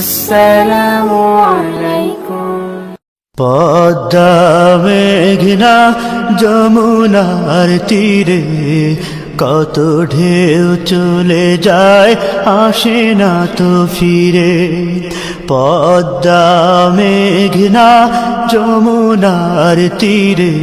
আসসালামু আলাইকুম। পদ্মা মেঘনা যমুনার তীরে কত ঢেউ চলে যায়, আসে না তো ফিরে। পদ্মা মেঘনা যমুনার তীরে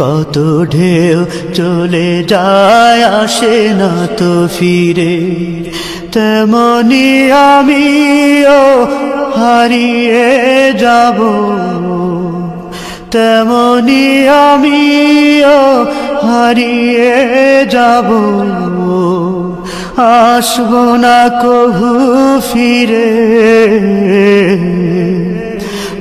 কত ঢেউ চলে যায়, আসে না তো ফিরে। তেমনি আমিও হারিয়ে যাব। তেমনি আমিও হারিয়ে যাব। আসব না কহু ফিরে।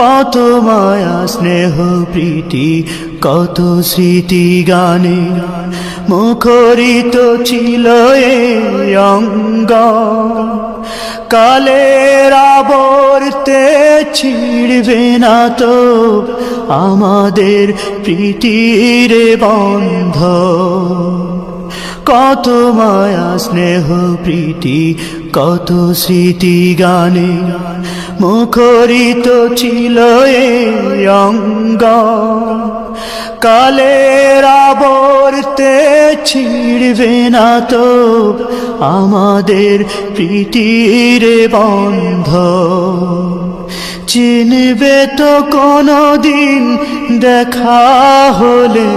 কত মায়া, স্নেহ, প্রীতি, কত স্মৃতি গানে মুখরিত ছিল এ অঙ্গ। কালের আবর্তে ছিড়বে না তো আমাদের প্রীতির বন্ধ। কত মায়া, স্নেহ, প্রীতি, কত স্মৃতি গানে মুখরিত ছিল এ অঙ্গ। কালের আবর্তে ছিড়বে না তো আমাদের প্রীতির বন্ধ। চিনবে তো কোনো দিন দেখা হলে